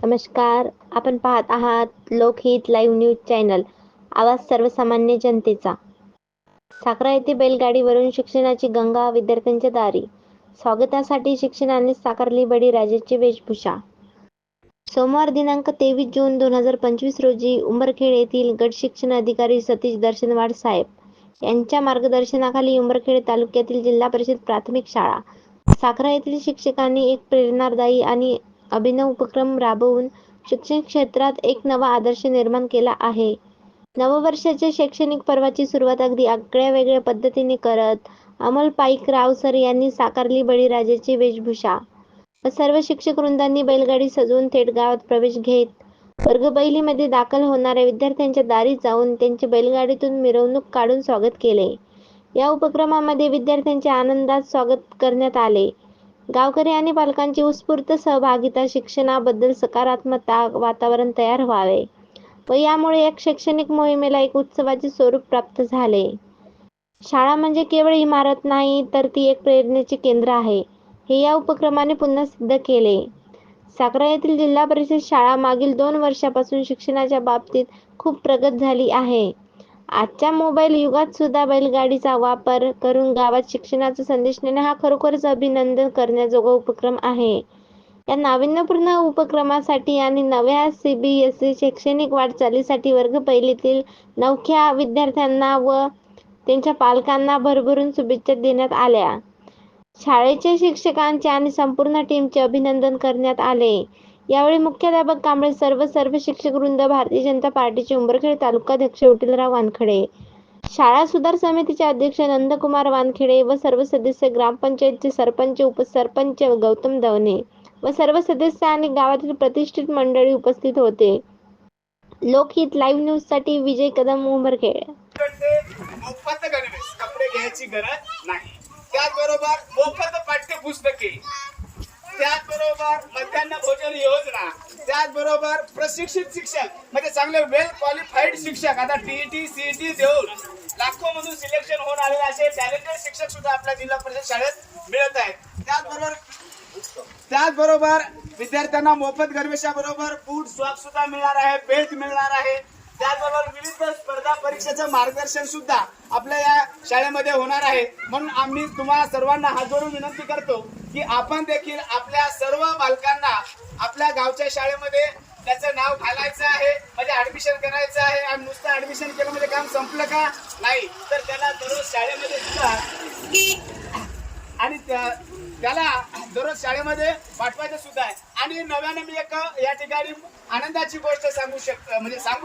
नमस्कार. आपण पाहत आहात लोकहित लाईव्ह न्यूज चॅनल. आवाज सर्वसामान्य जनतेचा. साखरा येथे बैलगाडीवरून शिक्षणाची गंगा विद्यार्थ्यांच्या दारी. स्वागतासाठी शिक्षणाने साकारली बळीराजाची वेशभूषा. सोमवार दिनांक तेवीस जून दोन हजार पंचवीस रोजी उंबरखेड येथील गट शिक्षण अधिकारी सतीश दर्शनवाड साहेब यांच्या मार्गदर्शनाखाली उंबरखेड तालुक्यातील जिल्हा परिषद प्राथमिक शाळा. साखरा येथील शिक्षकांनी एक प्रेरणादायी आणि अभिनव उपक्रम राबवून शिक्षण क्षेत्रात एक नवा आदर्श निर्माण केला आहे. नववर्षाच्या शैक्षणिक पर्वाची सुरुवात अगदी आगळ्या वेगळ्या पद्धतीने करत अमोल पाईक रावसर यांनी साकारली बळीराजाची वेशभूषा. सर्व शिक्षक वृंदांनी बैलगाडी सजवून थेट गावात प्रवेश घेत वर्गबैलीमध्ये दाखल होणाऱ्या विद्यार्थ्यांच्या दारी जाऊन त्यांचे बैलगाडीतून मिरवणूक काढून स्वागत केले. या उपक्रमामध्ये विद्यार्थ्यांचे आनंदात स्वागत करण्यात आले. गावकरी आणि पालकांची उत्स्फूर्त सहभागिता शिक्षणाबद्दल सकारात्मकता वातावरण तयार व्हावे. व यामुळे एक शैक्षणिक मोहिमेला एक उत्सवाचे स्वरूप प्राप्त झाले. शाळा म्हणजे केवळ इमारत नाही तर ती एक प्रेरणेचे केंद्र आहे. हे या उपक्रमाने पुन्हा सिद्ध केले. साखरा येथील जिल्हा परिषद शाळा मागील दोन वर्षापासून शिक्षणाच्या बाबतीत खूप प्रगत झाली आहे. आजच्या मोबाईल युगात सुद्धा बैलगाडीचा वापर करून गावात शिक्षणाचा संदेश नेणे हा खरोखरच अभिनंदन करण्याजोगा उपक्रम आहे. या नाविन्यपूर्ण उपक्रमासाठी आणि नव्या सी बी एस ई शैक्षणिक वाटचालीसाठी वर्ग पहिलीतील नवख्या विद्यार्थ्यांना व त्यांच्या पालकांना भरभरून शुभेच्छा देण्यात आल्या. शाळेच्या शिक्षकांचे आणि संपूर्ण टीमचे अभिनंदन करण्यात आले. यावेळी मुख्याध्यापक कांबळे सर्व सर्व शिक्षक वृंद भारतीय जनता पार्टीचे उंबरखेड तालुकाध्यक्ष विठ्ठलराव वानखडे. शाळा सुधार समितीचे अध्यक्ष नंदकुमार वानखेडे व सर्व सदस्य ग्रामपंचायतचे सरपंच उपसरपंच गौतम दवने व सर्व सदस्य आणि गावातील प्रतिष्ठित मंडळी उपस्थित होते. लोकहित लाईव्ह न्यूजसाठी विजय कदम उंबरखेड. मोफत गणवेश कपडे घ्यायची गरज नाही. त्याचबरोबर मोफत पाठ्यपुस्तके मध्यान्ह योजना. त्याचबरोबर प्रशिक्षित शिक्षक म्हणजे चांगले वेल क्वालिफाईड शिक्षक आता टीईटी सीईटी देऊन लाखो मधून सिलेक्शन होऊन आलेले असे टॅलेंटेड शिक्षक सुद्धा आपल्या जिल्हा परिषद शाळेत मिळत आहेत. त्याचबरोबर त्याचबरोबर विद्यार्थ्यांना मोफत गणवेशाबरोबर बूट सॉक्स सुद्धा मिळणार आहे बेल्ट मिळणार आहे. त्याचबरोबर विविध परीक्षेचं मार्गदर्शन सुद्धा आपल्या या शाळेमध्ये होणार आहे. म्हणून आम्ही तुम्हाला सर्वांना हात जोडून विनंती करतो की आपण देखील आपल्या सर्व बालकांना आपल्या गावच्या शाळेमध्ये त्याचं नाव घालायचं आहे म्हणजे ऍडमिशन करायचं आहे आणि नुसतं ऍडमिशन केलं म्हणजे काम संपलं का? नाही. तर त्याला दररोज शाळेमध्ये सुद्धा आणि त्याला दररोज शाळेमध्ये पाठवायचं सुद्धा आहे. आणि नव्याने मी एक या ठिकाणी आनंदाची गोष्ट सांगू शक म्हणजे सांगू